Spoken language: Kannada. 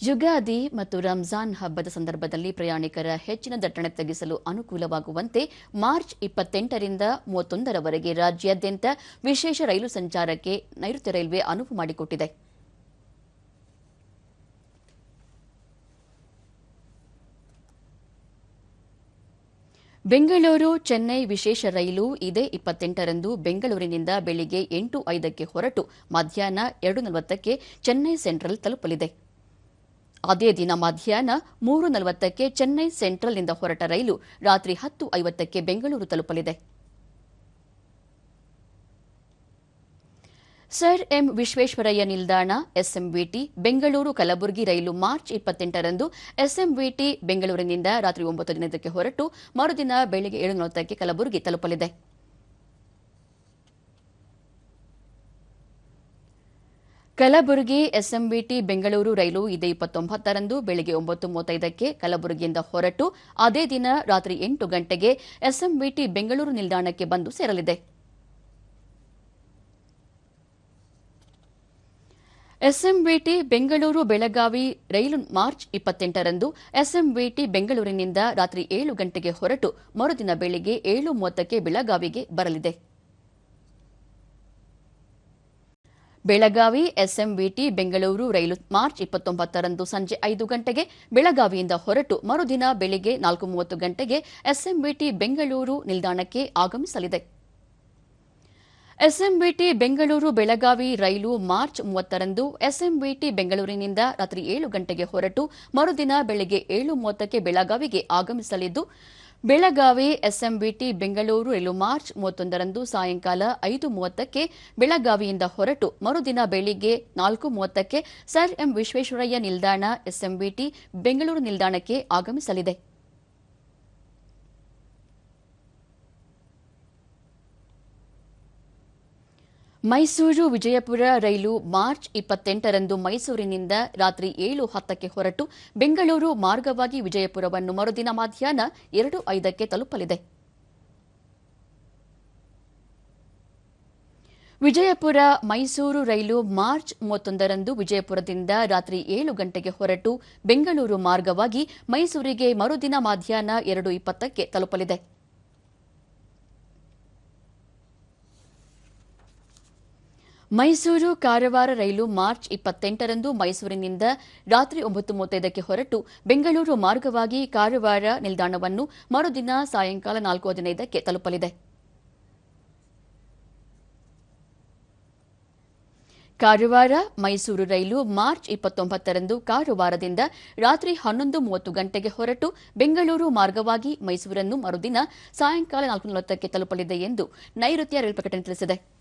ಯುಗಾದಿ ಮತ್ತು ರಂಜಾನ್ ಹಬ್ಬದ ಸಂದರ್ಭದಲ್ಲಿ ಪ್ರಯಾಣಿಕರ ಹೆಚ್ಚಿನ ದಟ್ಟಣೆ ತಗ್ಗಿಸಲು ಅನುಕೂಲವಾಗುವಂತೆ ಮಾರ್ಚ್ ಇಪ್ಪತ್ತೆಂಟರಿಂದ ಮೂವತ್ತೊಂದರವರೆಗೆ ರಾಜ್ಯಾದ್ಯಂತ ವಿಶೇಷ ರೈಲು ಸಂಚಾರಕ್ಕೆ ನೈಋತ್ಯ ರೈಲ್ವೆ ಅನುವು ಮಾಡಿಕೊಟ್ಟಿದೆ. ಬೆಂಗಳೂರು, ಚೆನ್ನೈ ವಿಶೇಷ ರೈಲು ಇದೇ ಇಪ್ಪತ್ತೆಂಟರಂದು ಬೆಂಗಳೂರಿನಿಂದ ಬೆಳಿಗ್ಗೆ ಎಂಟು ಐದಕ್ಕೆ ಹೊರಟು ಮಧ್ಯಾಹ್ನ ಎರಡು ನಲವತ್ತಕ್ಕೆ ಚೆನ್ನೈ ಸೆಂಟ್ರಲ್ ತಲುಪಲಿದೆ. ಅದೇ ದಿನ ಮಧ್ಯಾಹ್ನ ಮೂರು ನಲವತ್ತಕ್ಕೆ ಚೆನ್ನೈ ಸೆಂಟ್ರಲ್ನಿಂದ ಹೊರಟ ರೈಲು ರಾತ್ರಿ ಹತ್ತು ಐವತ್ತಕ್ಕೆ ಬೆಂಗಳೂರು ತಲುಪಲಿದೆ. ಸರ್ ಎಂ ವಿಶ್ವೇಶ್ವರಯ್ಯ ನಿಲ್ದಾಣ, ಎಸ್ಎಂವಿಟಿ, ಬೆಂಗಳೂರು ಕಲಬುರಗಿ ರೈಲು ಮಾರ್ಚ್ ಇಪ್ಪತ್ತೆಂಟರಂದು ಎಸ್ಎಂವಿಟಿ ಬೆಂಗಳೂರಿನಿಂದ ರಾತ್ರಿ ಒಂಬತ್ತು ಹದಿನೈದಕ್ಕೆ ಹೊರಟು, ಮರುದಿನ ಬೆಳಗ್ಗೆ ಏಳು ನಲವತ್ತಕ್ಕೆ ಕಲಬುರಗಿ ತಲುಪಲಿದೆ. ಕಲಬುರಗಿ ಎಸ್ಎಂಬಿಟಿ ಬೆಂಗಳೂರು ರೈಲು ಇದೇ ಇಪ್ಪತ್ತೊಂಬತ್ತರಂದು ಬೆಳಗ್ಗೆ ಒಂಬತ್ತು ಮೂವತ್ತೈದಕ್ಕೆ ಕಲಬುರಗಿಯಿಂದ ಹೊರಟು ಅದೇ ದಿನ ರಾತ್ರಿ ಎಂಟು ಗಂಟೆಗೆ ಎಸ್ಎಂಬಿಟಿ ಬೆಂಗಳೂರು ನಿಲ್ದಾಣಕ್ಕೆ ಬಂದು ಸೇರಲಿದೆ. ಎಸ್ಎಂಬಿಟಿ ಬೆಂಗಳೂರು ಬೆಳಗಾವಿ ರೈಲು ಮಾರ್ಚ್ ಇಪ್ಪತ್ತೆಂಟರಂದು ಎಸ್ಎಂಬಿಟಿ ಬೆಂಗಳೂರಿನಿಂದ ರಾತ್ರಿ ಏಳು ಗಂಟೆಗೆ ಹೊರಟು ಮರುದಿನ ಬೆಳಗ್ಗೆ ಏಳು ಮೂವತ್ತಕ್ಕೆ ಬೆಳಗಾವಿಗೆ ಬರಲಿದೆ. ಬೆಳಗಾವಿ ಎಸ್ಎಂವಿಟಿ ಬೆಂಗಳೂರು ರೈಲು ಮಾರ್ಚ್ ಇಪ್ಪತ್ತೊಂಬತ್ತರಂದು ಸಂಜೆ ಐದು ಗಂಟೆಗೆ ಬೆಳಗಾವಿಯಿಂದ ಹೊರಟು ಮರುದಿನ ಬೆಳಿಗ್ಗೆ ನಾಲ್ಕು ಮೂವತ್ತು ಗಂಟೆಗೆ ಎಸ್ಎಂವಿಟಿ ಬೆಂಗಳೂರು ನಿಲ್ದಾಣಕ್ಕೆ ಆಗಮಿಸಲಿದೆ. ಎಸ್ಎಂಬಿಟಿ ಬೆಂಗಳೂರು ಬೆಳಗಾವಿ ರೈಲು ಮಾರ್ಚ್ ಮೂವತ್ತರಂದು ಎಸ್ಎಂಬಿಟಿ ಬೆಂಗಳೂರಿನಿಂದ ರಾತ್ರಿ ಏಳು ಗಂಟೆಗೆ ಹೊರಟು ಮರುದಿನ ಬೆಳಗ್ಗೆ ಏಳು ಮೂವತ್ತಕ್ಕೆ ಬೆಳಗಾವಿಗೆ ಆಗಮಿಸಲಿದ್ದು ಬೆಳಗಾವಿ ಎಸ್ಎಂಬಿಟಿ ಬೆಂಗಳೂರು ರೈಲು ಮಾರ್ಚ್ ಮೂವತ್ತೊಂದರಂದು ಸಾಯಂಕಾಲ ಐದು ಮೂವತ್ತಕ್ಕೆ ಬೆಳಗಾವಿಯಿಂದ ಹೊರಟು ಮರುದಿನ ಬೆಳಿಗ್ಗೆ ನಾಲ್ಕು ಮೂವತ್ತಕ್ಕೆ ಸರ್ ಎಂ ವಿಶ್ವೇಶ್ವರಯ್ಯ ನಿಲ್ದಾಣ ಎಸ್ಎಂಬಿಟಿ ಬೆಂಗಳೂರು ನಿಲ್ದಾಣಕ್ಕೆ ಆಗಮಿಸಲಿದೆ. ಮೈಸೂರು ವಿಜಯಪುರ ರೈಲು ಮಾರ್ಚ್ ಇಪ್ಪತ್ತೆಂಟರಂದು ಮೈಸೂರಿನಿಂದ ರಾತ್ರಿ ಏಳು ಹತ್ತಕ್ಕೆ ಹೊರಟು ಬೆಂಗಳೂರು ಮಾರ್ಗವಾಗಿ ವಿಜಯಪುರವನ್ನು ಮರುದಿನ ಮಧ್ಯಾಹ್ನ ಎರಡು ಐದಕ್ಕೆ ತಲುಪಲಿದೆ. ವಿಜಯಪುರ ಮೈಸೂರು ರೈಲು ಮಾರ್ಚ್ ಮೂವತ್ತೊಂದರಂದು ವಿಜಯಪುರದಿಂದ ರಾತ್ರಿ ಏಳು ಗಂಟೆಗೆ ಹೊರಟು ಬೆಂಗಳೂರು ಮಾರ್ಗವಾಗಿ ಮೈಸೂರಿಗೆ ಮರುದಿನ ಮಧ್ಯಾಹ್ನ ಎರಡು ಇಪ್ಪತ್ತಕ್ಕೆ ತಲುಪಲಿದೆ. ಮೈಸೂರು ಕಾರವಾರ ರೈಲು ಮಾರ್ಚ್ ಇಪ್ಪತ್ತೆಂಟರಂದು ಮೈಸೂರಿನಿಂದ ರಾತ್ರಿ ಒಂಬತ್ತು ಮೂವತ್ತೈದಕ್ಕೆ ಹೊರಟು ಬೆಂಗಳೂರು ಮಾರ್ಗವಾಗಿ ಕಾರವಾರ ನಿಲ್ದಾಣವನ್ನು ಮರುದಿನ ಸಾಯಂಕಾಲ ನಾಲ್ಕು ಹದಿನೈದಕ್ಕೆ ತಲುಪಲಿದೆ. ಕಾರವಾರ, ಮೈಸೂರು ರೈಲು ಮಾರ್ಚ್ ಇಪ್ಪತ್ತೊಂಬತ್ತರಂದು ಕಾರವಾರದಿಂದ ರಾತ್ರಿ ಹನ್ನೊಂದು ಮೂವತ್ತು ಗಂಟೆಗೆ ಹೊರಟು ಬೆಂಗಳೂರು ಮಾರ್ಗವಾಗಿ ಮೈಸೂರನ್ನು ಮರುದಿನ ಸಾಯಂಕಾಲ ನಾಲ್ಕು ನಲವತ್ತಕ್ಕೆ ತಲುಪಲಿದೆ ಎಂದು ನೈಋತ್ಯ ರೈಲು ಪ್ರಕಟಣೆ ತಿಳಿಸಿದೆ.